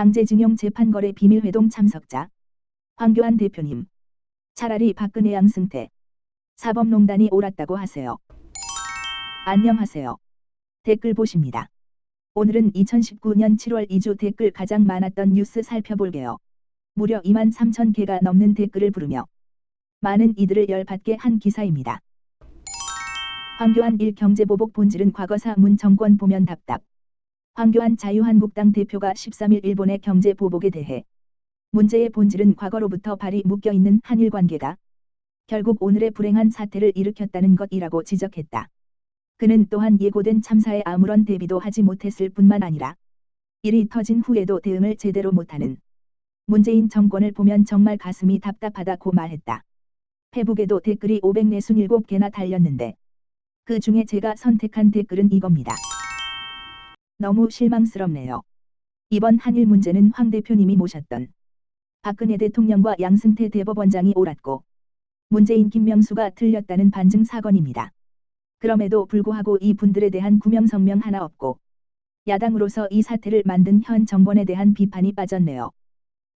강제징용 재판거래 비밀회동 참석자 황교안 대표님 차라리 박근혜 양승태 사법농단이 옳았다고 하세요. 안녕하세요. 댓글 보십니다. 오늘은 2019년 7월 2주 댓글 가장 많았던 뉴스 살펴볼게요. 무려 2만 3천 개가 넘는 댓글을 부르며 많은 이들을 열받게 한 기사입니다. 황교안 1 경제보복 본질은 과거사 문 정권 보면 답답. 황교안 자유한국당 대표가 13일 일본의 경제 보복에 대해 문제의 본질은 과거로부터 발이 묶여있는 한일 관계가 결국 오늘의 불행한 사태를 일으켰다는 것이라고 지적했다. 그는 또한 예고된 참사에 아무런 대비도 하지 못했을 뿐만 아니라 일이 터진 후에도 대응을 제대로 못하는 문재인 정권을 보면 정말 가슴이 답답하다고 말했다. 페북에도 댓글이 547개나 달렸는데 그 중에 제가 선택한 댓글은 이겁니다. 너무 실망스럽네요. 이번 한일 문제는 황 대표님이 모셨던 박근혜 대통령과 양승태 대법원장이 옳았고 문재인 김명수가 틀렸다는 반증 사건입니다. 그럼에도 불구하고 이 분들에 대한 구명성명 하나 없고 야당으로서 이 사태를 만든 현 정권에 대한 비판이 빠졌네요.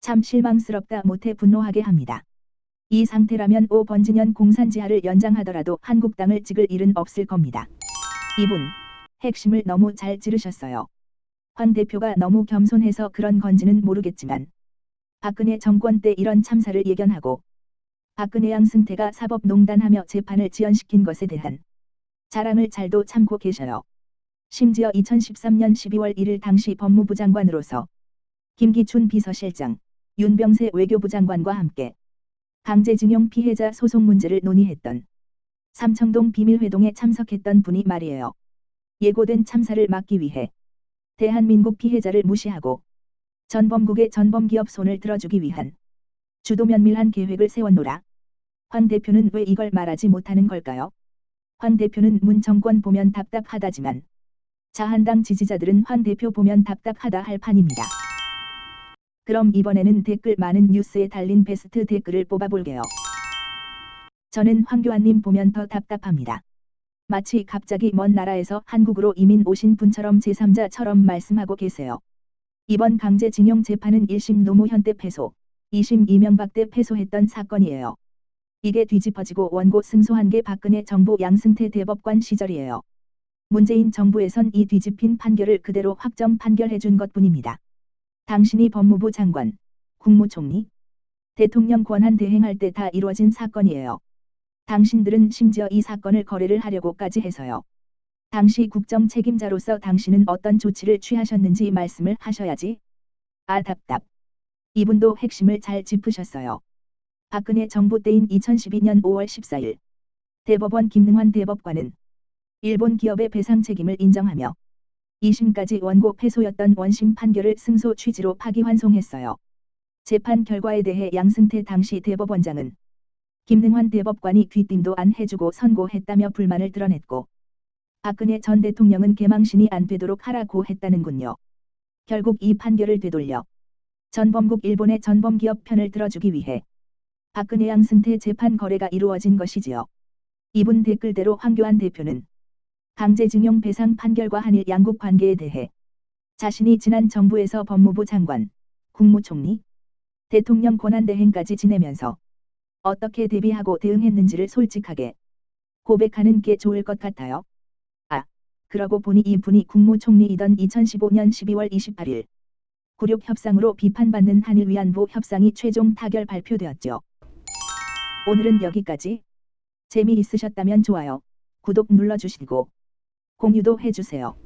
참 실망스럽다 못해 분노하게 합니다. 이 상태라면 오 번지년 공산지하를 연장하더라도 한국당을 찍을 일은 없을 겁니다. 이분, 핵심을 너무 잘 찌르셨어요. 황 대표가 너무 겸손해서 그런 건지는 모르겠지만 박근혜 정권 때 이런 참사를 예견하고 박근혜 양승태가 사법농단하며 재판을 지연시킨 것에 대한 자랑을 잘도 참고 계셔요. 심지어 2013년 12월 1일 당시 법무부 장관으로서 김기춘 비서실장, 윤병세 외교부 장관과 함께 강제징용 피해자 소송 문제를 논의했던 삼청동 비밀회동에 참석했던 분이 말이에요. 예고된 참사를 막기 위해 대한민국 피해자를 무시하고 전범국의 전범기업 손을 들어주기 위한 주도 면밀한 계획을 세웠노라. 황 대표는 왜 이걸 말하지 못하는 걸까요? 황 대표는 문 정권 보면 답답하다지만 자한당 지지자들은 황 대표 보면 답답하다 할 판입니다. 그럼 이번에는 댓글 많은 뉴스에 달린 베스트 댓글을 뽑아볼게요. 저는 황교안님 보면 더 답답합니다. 마치 갑자기 먼 나라에서 한국으로 이민 오신 분처럼 제3자처럼 말씀하고 계세요. 이번 강제징용 재판은 1심 노무현 때 패소, 2심 이명박 때 패소했던 사건이에요. 이게 뒤집어지고 원고 승소한 게 박근혜 정부 양승태 대법관 시절이에요. 문재인 정부에선 이 뒤집힌 판결을 그대로 확정 판결해준 것뿐입니다. 당신이 법무부 장관, 국무총리, 대통령 권한 대행할 때 다 이루어진 사건이에요. 당신들은 심지어 이 사건을 거래를 하려고까지 해서요. 당시 국정 책임자로서 당신은 어떤 조치를 취하셨는지 말씀을 하셔야지. 아 답답. 이분도 핵심을 잘 짚으셨어요. 박근혜 정부 때인 2012년 5월 14일 대법원 김능환 대법관은 일본 기업의 배상 책임을 인정하며 2심까지 원고 패소였던 원심 판결을 승소 취지로 파기환송했어요. 재판 결과에 대해 양승태 당시 대법원장은 김능환 대법관이 귀띔도 안 해주고 선고했다며 불만을 드러냈고 박근혜 전 대통령은 개망신이 안 되도록 하라고 했다는군요. 결국 이 판결을 되돌려 전범국 일본의 전범기업 편을 들어주기 위해 박근혜 양승태 재판 거래가 이루어진 것이지요. 이분 댓글대로 황교안 대표는 강제징용 배상 판결과 한일 양국 관계에 대해 자신이 지난 정부에서 법무부 장관, 국무총리, 대통령 권한대행까지 지내면서 어떻게 대비하고 대응했는지를 솔직하게 고백하는 게 좋을 것 같아요. 아, 그러고 보니 이분이 국무총리이던 2015년 12월 28일 96 협상으로 비판받는 한일 위안부 협상이 최종 타결 발표되었죠. 오늘은 여기까지. 재미있으셨다면 좋아요, 구독 눌러주시고 공유도 해주세요.